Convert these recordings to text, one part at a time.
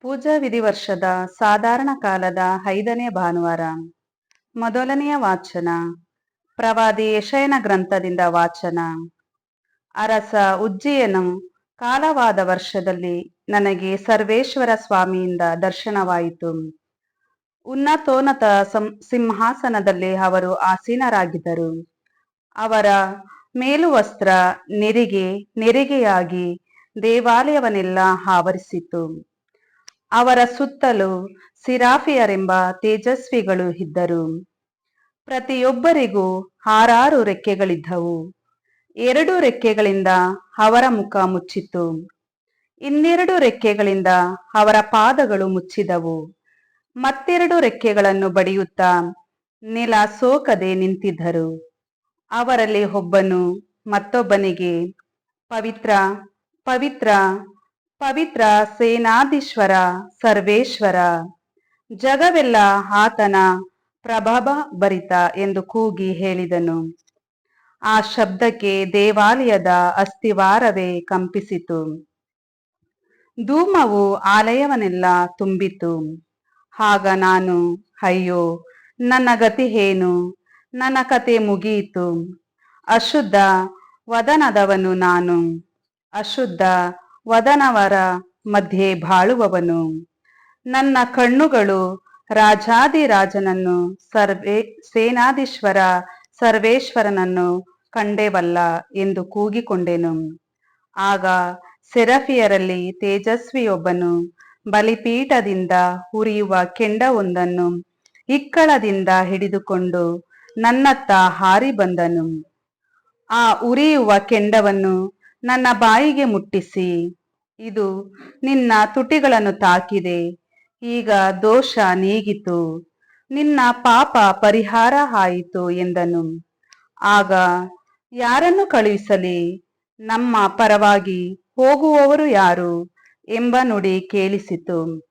ಪೂಜಾ ವಿಧಿವರ್ಷದ ಸಾಧಾರಣ ಕಾಲದ ಐದನೇ ಭಾನುವಾರ. ಮೊದಲನೆಯ ವಾಚನ. ಪ್ರವಾದಿ ಯಶಯನ ಗ್ರಂಥದಿಂದ ವಾಚನ. ಅರಸ ಉಜ್ಜಿಯನು, ಕಾಲವಾದ ವರ್ಷದಲ್ಲಿ ನನಗೆ ಸರ್ವೇಶ್ವರ ಸ್ವಾಮಿಯಿಂದ ದರ್ಶನವಾಯಿತು. ಉನ್ನತೋನ್ನತ ಸಿಂಹಾಸನದಲ್ಲಿ ಅವರು ಆಸೀನರಾಗಿದ್ದರು. ಅವರ ಮೇಲುವಸ್ತ್ರ ನೆರಿಗೆ, ನೆರಿಗೆಯಾಗಿ ದೇವಾಲಯವನ್ನೆಲ್ಲ ಆವರಿಸಿತು. ಅವರ ಸುತ್ತಲೂ ಸಿರಾಫಿಯರೆಂಬ ತೇಜಸ್ವಿಗಳು ಇದ್ದರು. ಪ್ರತಿಯೊಬ್ಬರಿಗೂ ಆರಾರು ರೆಕ್ಕೆಗಳಿದ್ದವು. ಎರಡು ರೆಕ್ಕೆಗಳಿಂದ ಅವರ ಮುಖ ಮುಚ್ಚಿತ್ತು. ಇನ್ನೆರಡು ರೆಕ್ಕೆಗಳಿಂದ ಅವರ ಪಾದಗಳು ಮುಚ್ಚಿದವು. ಮತ್ತೆರಡು ರೆಕ್ಕೆಗಳನ್ನು ಬಡಿಯುತ್ತಾ ನೆಲ ಸೋಕದೆ ನಿಂತಿದ್ದರು. ಅವರಲ್ಲಿ ಒಬ್ಬನು ಮತ್ತೊಬ್ಬನಿಗೆ, ಪವಿತ್ರ ಪವಿತ್ರ ಪವಿತ್ರ ಸೇನಾಧೀಶ್ವರ ಸರ್ವೇಶ್ವರ. ಜಗವೆಲ್ಲ ಆತನ ಪ್ರಭಾವ ಭರಿತ ಎಂದು ಕೂಗಿ ಹೇಳಿದನು. ಆ ಶಬ್ದಕ್ಕೆ ದೇವಾಲಯದ ಅಸ್ಥಿವಾರವೇ ಕಂಪಿಸಿತು. ಧೂಮವು ಆಲಯವನ್ನೆಲ್ಲ ತುಂಬಿತು. ಆಗ ನಾನು, ಅಯ್ಯೋ, ನನ್ನ ಗತಿ ಏನು? ನನ್ನ ಕತೆ ಮುಗಿಯಿತು. ಅಶುದ್ಧ ವದನದವನು ನಾನು. ಅಶುದ್ಧ ವದನವರ ಮಧ್ಯೆ ಬಾಳುವವನು. ನನ್ನ ಕಣ್ಣುಗಳು ರಾಜಾದಿರಾಜನನ್ನು ಸರ್ವೇ, ಸೇನಾಧೀಶ್ವರ ಸರ್ವೇಶ್ವರನನ್ನು ಕಂಡೆವಲ್ಲ ಎಂದು ಕೂಗಿಕೊಂಡೆನು. ಆಗ ಸೆರಫಿಯರಲ್ಲಿ ತೇಜಸ್ವಿಯೊಬ್ಬನು ಬಲಿಪೀಠದಿಂದ ಉರಿಯುವ ಕೆಂಡವೊಂದನ್ನು ಇಕ್ಕಳದಿಂದ ಹಿಡಿದುಕೊಂಡು ನನ್ನತ್ತ ಹಾರಿ ಬಂದನು. ಆ ಉರಿಯುವ ಕೆಂಡವನ್ನು ನನ್ನ ಬಾಯಿಗೆ ಮುಟ್ಟಿಸಿ. ಇದು ನಿನ್ನ ತುಟಿಗಳನ್ನು ತಾಕಿದೆ. ಈಗ ದೋಷ ನೀಗಿತು. ನಿನ್ನ ಪಾಪ ಪರಿಹಾರ ಆಯಿತು ಎಂದನು. ಆಗ ಯಾರನ್ನು ಕಳುಹಿಸಲಿ? ನಮ್ಮ ಪರವಾಗಿ ಹೋಗುವವರು ಯಾರು? ಎಂಬ ನುಡಿ ಕೇಳಿಸಿತು.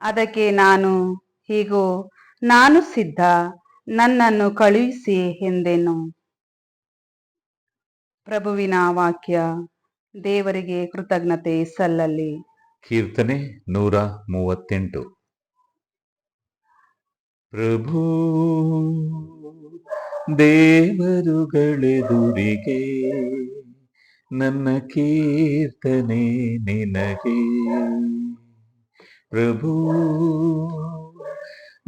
ಅದಕ್ಕೆ ನಾನು, ಹೀಗೋ, ನಾನು ಸಿದ್ಧ. ನನ್ನನ್ನು ಕಳುಹಿಸಿ ಎಂದೆನು. ಪ್ರಭುವಿನ ವಾಕ್ಯ ದೇವರಿಗೆ ಕೃತಜ್ಞತೆ ಸಲ್ಲಲಿ ಕೀರ್ತನೆ ನೂರ ಮೂವತ್ತೆಂಟು. ಪ್ರಭು, ದೇವರುಗಳೆದುರಿಗೆ ನನ್ನ ಕೀರ್ತನೆ ನಿನಗೆ. ಪ್ರಭು,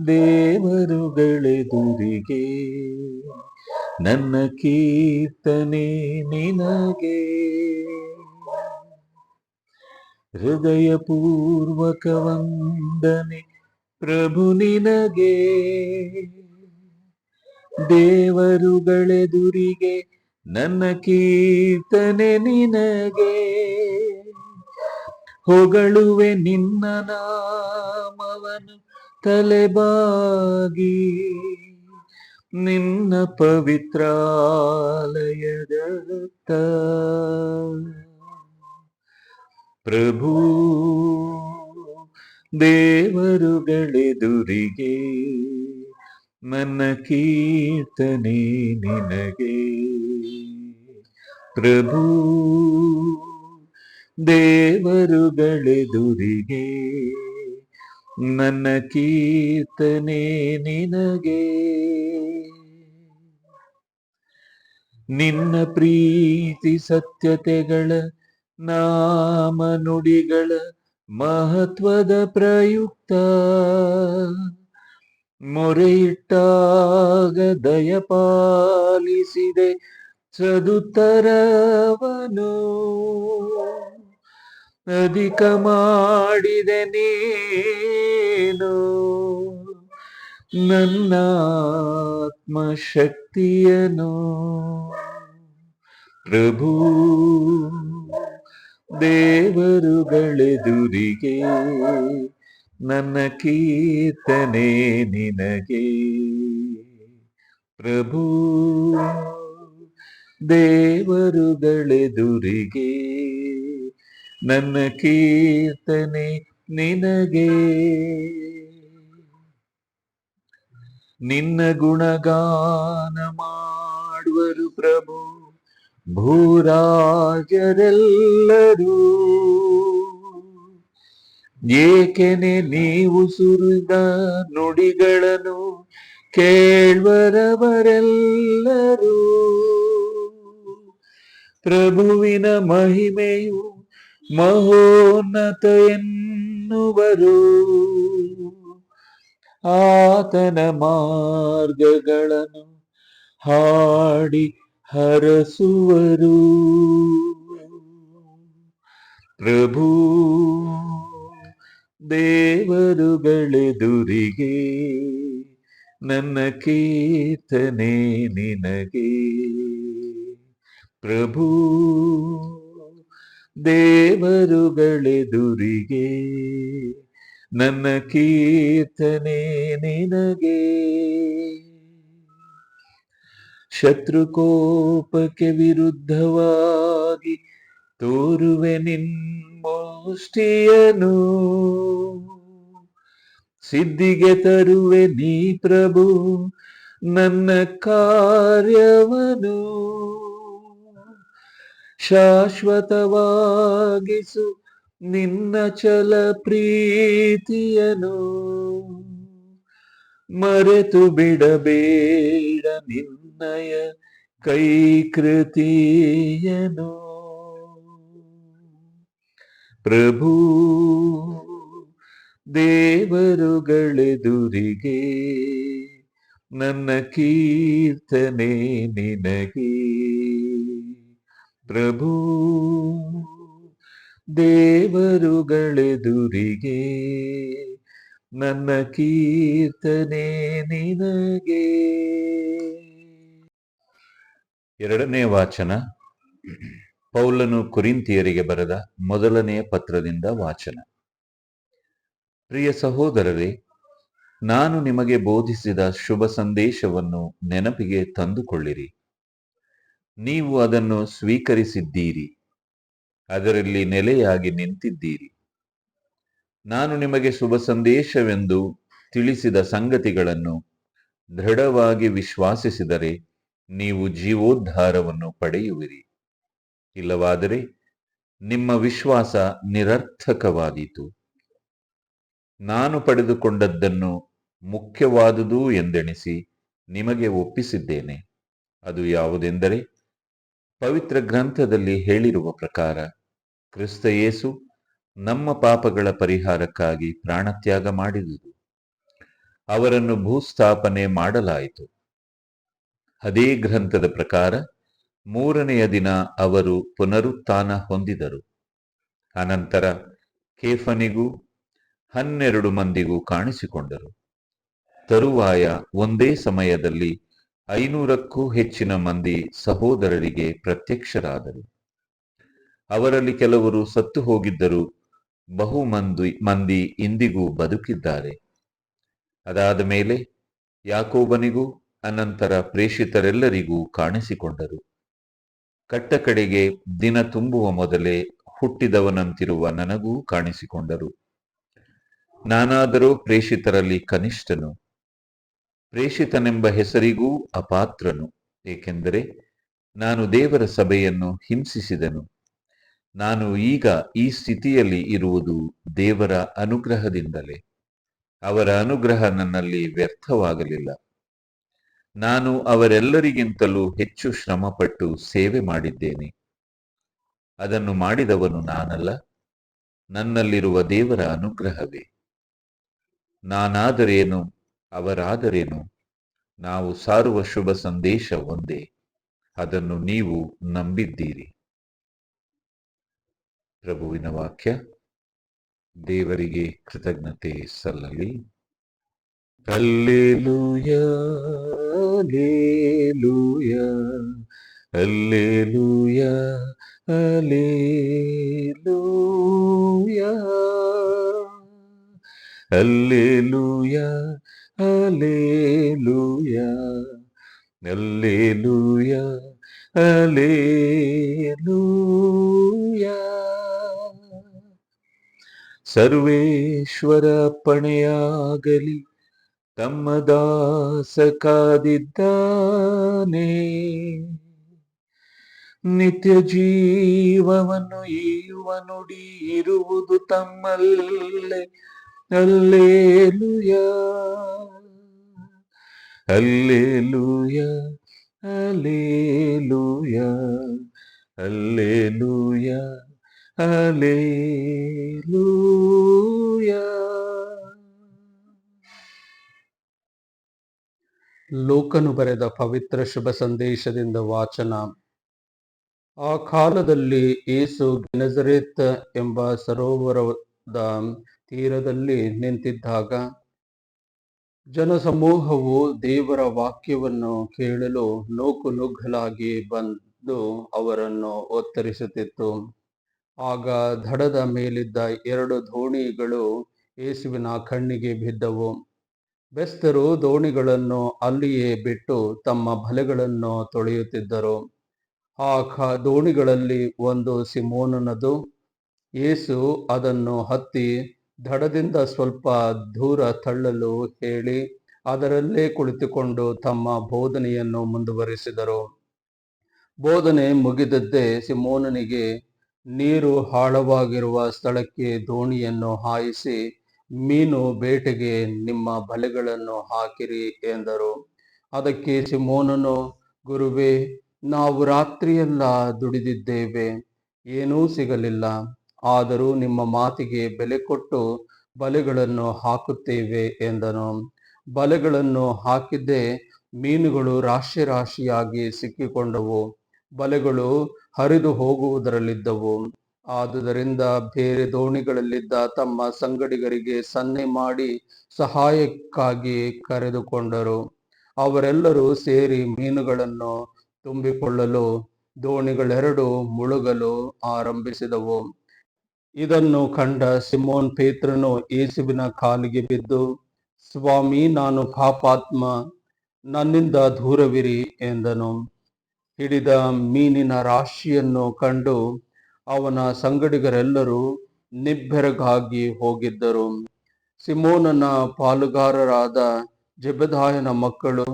ದೇವರುಗಳೆದುರಿಗೆ ನನ್ನ ಕೀರ್ತನೆ ನಿನಗೆ. ಹೃದಯಪೂರ್ವಕ ವಂದನೆ ಪ್ರಭು ನಿನಗೆ. ದೇವರುಗಳೆದುರಿಗೆ ನನ್ನ ಕೀರ್ತನೆ ನಿನಗೆ. ಹೊಗಳುವೆ ನಿನ್ನ ನಾಮವನು ತಲೆಬಾಗಿ. ನಿನ್ನ ಪವಿತ್ರಾಲಯದತ್ತ ಪ್ರಭು ದೇವರುಗಳೆದುರಿಗೆ ನನ್ನ ಕೀರ್ತನೆ ನಿನಗೆ ಪ್ರಭು ದೇವರುಗಳೆದುರಿಗೆ ನನ್ನ ಕೀರ್ತನೆ ನಿನಗೆ ನಿನ್ನ ಪ್ರೀತಿ ಸತ್ಯತೆಗಳ ನಾಮ ನುಡಿಗಳ ಮಹತ್ವದ ಪ್ರಯುಕ್ತ. ಮೊರೆಯಿಟ್ಟಾಗ ದಯಪಾಲಿಸಿದೆ ಸದುತ್ತರವನು. ಅಧಿಕ ಮಾಡಿದೆ ನೀನು. ನನ್ನ ಆತ್ಮಶಕ್ತಿಯನು ಪ್ರಭು ದೇವರುಗಳೆದುರಿಗೆ ನನ್ನ ಕೀರ್ತನೆ ನಿನಗೆ. ಪ್ರಭು ದೇವರುಗಳೆದುರಿಗೆ ನನ್ನ ಕೀರ್ತನೆ ನಿನಗೆ. ನಿನ್ನ ಗುಣಗಾನ ಮಾಡುವರು ಪ್ರಭು ಭೂರಾಜರೆಲ್ಲರೂ. ಏಕೆನೆ ನೀವು ಸುರಿದ ನುಡಿಗಳನ್ನು ಕೇಳ್ವರವರೆಲ್ಲರೂ. ಪ್ರಭುವಿನ ಮಹಿಮೆಯು ಮಹೋನ್ನತ ಎನ್ನುವರು. ಆತನ ಮಾರ್ಗಗಳನ್ನು ಹಾಡಿ ಹರಸುವರು. ಪ್ರಭು ದೇವರುಗಳೆದುರಿಗೆ ನನ್ನ ಕೀರ್ತನೆ ನಿನಗೆ. ಪ್ರಭು ದೇವರುಗಳೆದುರಿಗೆ ನನ್ನ ಕೀರ್ತನೆ ನಿನಗೆ. ಶತ್ರುಕೋಪಕ್ಕೆ ವಿರುದ್ಧವಾಗಿ ತೋರುವೆ ನಿನ್ಮೋಷ್ಟಿಯನು ಸಿದ್ಧಿಗೆ ತರುವೆ ನೀ ಪ್ರಭು ನನ್ನ ಕಾರ್ಯವನು. ಶಾಶ್ವತವಾಗಿಸು ನಿನ್ನ ಚಲ ಪ್ರೀತಿಯನು. ಮರೆತು ಬಿಡಬೇಡ ನಿನ್ನಯ ಕೈಕೃತಿಯನು ಪ್ರಭು ದೇವರುಗಳೆದುರಿಗೆ ನನ್ನ ಕೀರ್ತನೆ ನಿನಗೆ. ಪ್ರಭು ದೇವರುಗಳೆದುರಿಗೆ ನನ್ನ ಕೀರ್ತನೆ ನಿನಗೆ. ಎರಡನೇ ವಾಚನ ಪೌಲನು ಕುರಿಂತಿಯರಿಗೆ ಬರೆದ ಮೊದಲನೆಯ ಪತ್ರದಿಂದ ವಾಚನ. ಪ್ರಿಯ ಸಹೋದರರೇ, ನಾನು ನಿಮಗೆ ಬೋಧಿಸಿದ ಶುಭ ಸಂದೇಶವನ್ನು ನೆನಪಿಗೆ ತಂದುಕೊಳ್ಳಿರಿ. ನೀವು ಅದನ್ನು ಸ್ವೀಕರಿಸಿದ್ದೀರಿ. ಅದರಲ್ಲಿ ನೆಲೆಯಾಗಿ ನಿಂತಿದ್ದೀರಿ. ನಾನು ನಿಮಗೆ ಶುಭ ಸಂದೇಶವೆಂದು ತಿಳಿಸಿದ ಸಂಗತಿಗಳನ್ನು ದೃಢವಾಗಿ ವಿಶ್ವಾಸಿಸಿದರೆ ನೀವು ಜೀವೋದ್ಧಾರವನ್ನು ಪಡೆಯುವಿರಿ. ಇಲ್ಲವಾದರೆ ನಿಮ್ಮ ವಿಶ್ವಾಸ ನಿರರ್ಥಕವಾದೀತು. ನಾನು ಪಡೆದುಕೊಂಡದ್ದನ್ನು ಮುಖ್ಯವಾದುದು ಎಂದೆಣಿಸಿ ನಿಮಗೆ ಒಪ್ಪಿಸಿದ್ದೇನೆ. ಅದು ಯಾವುದೆಂದರೆ ಪವಿತ್ರ ಗ್ರಂಥದಲ್ಲಿ ಹೇಳಿರುವ ಪ್ರಕಾರ ಕ್ರಿಸ್ತ ಯೇಸು ನಮ್ಮ ಪಾಪಗಳ ಪರಿಹಾರಕ್ಕಾಗಿ ಪ್ರಾಣತ್ಯಾಗ ಮಾಡಿದುದು. ಅವರನ್ನು ಭೂಸ್ಥಾಪನೆ ಮಾಡಲಾಯಿತು. ಅದೇ ಗ್ರಂಥದ ಪ್ರಕಾರ ಮೂರನೆಯ ದಿನ ಅವರು ಪುನರುತ್ಥಾನ ಹೊಂದಿದರು. ಅನಂತರ ಕೇಫನಿಗೂ ಹನ್ನೆರಡು ಮಂದಿಗೂ ಕಾಣಿಸಿಕೊಂಡರು. ತರುವಾಯ ಒಂದೇ ಸಮಯದಲ್ಲಿ ಐನೂರಕ್ಕೂ ಹೆಚ್ಚಿನ ಮಂದಿ ಸಹೋದರರಿಗೆ ಪ್ರತ್ಯಕ್ಷರಾದರು. ಅವರಲ್ಲಿ ಕೆಲವರು ಸತ್ತು ಹೋಗಿದ್ದರು ಬಹು ಮಂದಿ ಮಂದಿ ಇಂದಿಗೂ ಬದುಕಿದ್ದಾರೆ. ಅದಾದ ಮೇಲೆ ಯಾಕೋಬನಿಗೂ ಅನಂತರ ಪ್ರೇಷಿತರೆಲ್ಲರಿಗೂ ಕಾಣಿಸಿಕೊಂಡರು. ಕಟ್ಟಕಡೆಗೆ ದಿನ ತುಂಬುವ ಮೊದಲೇ ಹುಟ್ಟಿದವನಂತಿರುವ ನನಗೂ ಕಾಣಿಸಿಕೊಂಡರು. ನಾನಾದರೂ ಪ್ರೇಷಿತರಲ್ಲಿ ಕನಿಷ್ಠನು. ಪ್ರೇಷಿತನೆಂಬ ಹೆಸರಿಗೂ ಅಪಾತ್ರನು, ಏಕೆಂದರೆ ನಾನು ದೇವರ ಸಭೆಯನ್ನು ಹಿಂಸಿಸಿದನು. ನಾನು ಈಗ ಈ ಸ್ಥಿತಿಯಲ್ಲಿ ಇರುವುದು ದೇವರ ಅನುಗ್ರಹದಿಂದಲೇ. ಅವರ ಅನುಗ್ರಹ ನನ್ನಲ್ಲಿ ವ್ಯರ್ಥವಾಗಲಿಲ್ಲ. ನಾನು ಅವರೆಲ್ಲರಿಗಿಂತಲೂ ಹೆಚ್ಚು ಶ್ರಮಪಟ್ಟು ಸೇವೆ ಮಾಡಿದ್ದೇನೆ. ಅದನ್ನು ಮಾಡಿದವನು ನಾನಲ್ಲ. ನನ್ನಲ್ಲಿರುವ ದೇವರ ಅನುಗ್ರಹವೇ. ನಾನಾದರೇನು, ಅವರಾದರೇನು, ನಾವು ಸಾರುವ ಶುಭ ಸಂದೇಶ ಒಂದೇ. ಅದನ್ನು ನೀವು ನಂಬಿದ್ದೀರಿ. ಪ್ರಭುವಿನ ವಾಕ್ಯ ದೇವರಿಗೆ ಕೃತಜ್ಞತೆ ಸಲ್ಲಲಿ. Alleluia alleluia alleluia alleluia alleluia alleluia alleluia ಸರ್ವೇಶ್ವರ ಅಪ್ಪಣೆಯಾಗಲಿ ತಮ್ಮ ದಾಸ ಕಾದಿದ್ದಾನೆ ನಿತ್ಯ ಜೀವವನ್ನು ಈಯುವ ನುಡಿ ಇರುವುದು ತಮ್ಮಲ್ಲೇ. ಅಲ್ಲೇಲುಯ. ಅಲ್ಲೇಲುಯ ಅಲ್ಲೇಲುಯ ಅಲ್ಲೇಲುಯ. ಅಲ್ಲೇಲುಯ ಲೋಕನು ಬರೆದ ಪವಿತ್ರ ಶುಭ ಸಂದೇಶದಿಂದ ವಾಚನ. ಆ ಕಾಲದಲ್ಲಿ ಏಸು ಗೆನಜರೇತ್ ಎಂಬ ಸರೋವರದ ತೀರದಲ್ಲಿ ನಿಂತಿದ್ದಾಗ ಜನಸಮೂಹವು ದೇವರ ವಾಕ್ಯವನ್ನು ಕೇಳಲು ನೂಕು ನುಗ್ಗಲಾಗಿ ಬಂದು ಅವರನ್ನು ಒತ್ತರಿಸುತ್ತಿತ್ತು. ಆಗ ದಡದ ಮೇಲಿದ್ದ ಎರಡು ದೋಣಿಗಳು ಯೇಸುವಿನ ಕಣ್ಣಿಗೆ ಬಿದ್ದವು. ಬೆಸ್ತರು ದೋಣಿಗಳನ್ನು ಅಲ್ಲಿಯೇ ಬಿಟ್ಟು ತಮ್ಮ ಬಲೆಗಳನ್ನು ತೊಳೆಯುತ್ತಿದ್ದರು. ಆ ಖ ದೋಣಿಗಳಲ್ಲಿ ಒಂದು ಸಿಮೋನನದು ಯೇಸು ಅದನ್ನು ಹತ್ತಿ ದಡದಿಂದ ಸ್ವಲ್ಪ ದೂರ ತಳ್ಳಲು ಹೇಳಿ ಅದರಲ್ಲೇ ಕುಳಿತುಕೊಂಡು ತಮ್ಮ ಬೋಧನೆಯನ್ನು ಮುಂದುವರಿಸಿದರು. ಬೋಧನೆ ಮುಗಿದದ್ದೇ ಸಿಮೋನನಿಗೆ ನೀರು ಹಾಳವಾಗಿರುವ ಸ್ಥಳಕ್ಕೆ ದೋಣಿಯನ್ನು ಹಾಯಿಸಿ, ಮೀನು ಬೇಟೆಗೆ ನಿಮ್ಮ ಬಲೆಗಳನ್ನು ಹಾಕಿರಿ ಎಂದರು. ಅದಕ್ಕೆ ಸಿಮೋನನು, ಗುರುವೇ, ನಾವು ರಾತ್ರಿಯೆಲ್ಲ ದುಡಿದಿದ್ದೇವೆ, ಏನೂ ಸಿಗಲಿಲ್ಲ. ಆದರೂ ನಿಮ್ಮ ಮಾತಿಗೆ ಬೆಲೆ ಕೊಟ್ಟು ಬಲೆಗಳನ್ನು ಹಾಕುತ್ತೇವೆ ಎಂದನು. ಬಲೆಗಳನ್ನು ಹಾಕಿದ್ದೇ ಮೀನುಗಳು ರಾಶಿ ರಾಶಿಯಾಗಿ ಸಿಕ್ಕಿಕೊಂಡವು. ಬಲೆಗಳು ಹರಿದು ಹೋಗುವುದರಲ್ಲಿದ್ದವು. ಆದುದರಿಂದ ಬೇರೆ ದೋಣಿಗಳಲ್ಲಿದ್ದ ತಮ್ಮ ಸಂಗಡಿಗರಿಗೆ ಸನ್ನೆ ಮಾಡಿ ಸಹಾಯಕ್ಕಾಗಿ ಕರೆದುಕೊಂಡರು. ಅವರೆಲ್ಲರೂ ಸೇರಿ ಮೀನುಗಳನ್ನು ತುಂಬಿಕೊಳ್ಳಲು ದೋಣಿಗಳೆರಡು ಮುಳುಗಲು ಆರಂಭಿಸಿದವು. ಇದನ್ನು ಕಂಡ ಸಿಮೋನ್ ಪೇತ್ರನು ಯೇಸುವಿನ ಕಾಲಿಗೆ ಬಿದ್ದು, ಸ್ವಾಮಿ, ನಾನು ಪಾಪಾತ್ಮ, ನನ್ನಿಂದ ದೂರವಿರಿ ಎಂದನು. ಹಿಡಿದ ಮೀನಿನ ರಾಶಿಯನ್ನು ಕಂಡು ಅವನ ಸಂಗಡಿಗರೆಲ್ಲರೂ ನಿಬ್ಬೆರಗಾಗಿ ಹೋಗಿದ್ದರು. ಸಿಮೋನನ ಪಾಲುಗಾರರಾದ ಜಬದಾಯನ ಮಕ್ಕಳು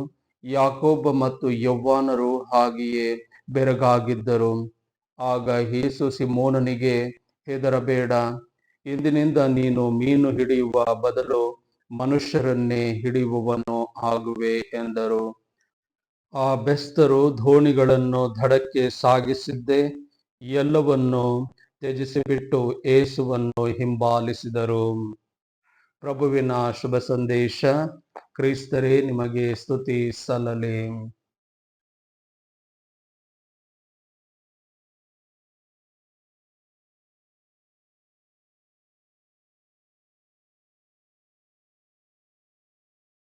ಯಾಕೋಬ ಮತ್ತು ಯೌವಾನರು ಹಾಗೆಯೇ ಬೆರಗಾಗಿದ್ದರು. ಆಗ ಯೇಸು ಸಿಮೋನನಿಗೆ, ಹೆದರಬೇಡ, ಇಂದಿನಿಂದ ನೀನು ಮೀನು ಹಿಡಿಯುವ ಬದಲು ಮನುಷ್ಯರನ್ನೇ ಹಿಡಿಯುವವನು ಆಗುವೆ ಎಂದರು. ಆ ಬೆಸ್ತರು ದೋಣಿಗಳನ್ನು ದಡಕ್ಕೆ ಸಾಗಿಸಿದ್ದೆ ಎಲ್ಲವನ್ನು ತ್ಯಜಿಸಿಬಿಟ್ಟು ಏಸುವನ್ನು ಹಿಂಬಾಲಿಸಿದರು. ಪ್ರಭುವಿನ ಶುಭ ಸಂದೇಶ, ಕ್ರೈಸ್ತರೇ, ನಿಮಗೆ ಸ್ತುತಿ ಸಲ್ಲಲಿ.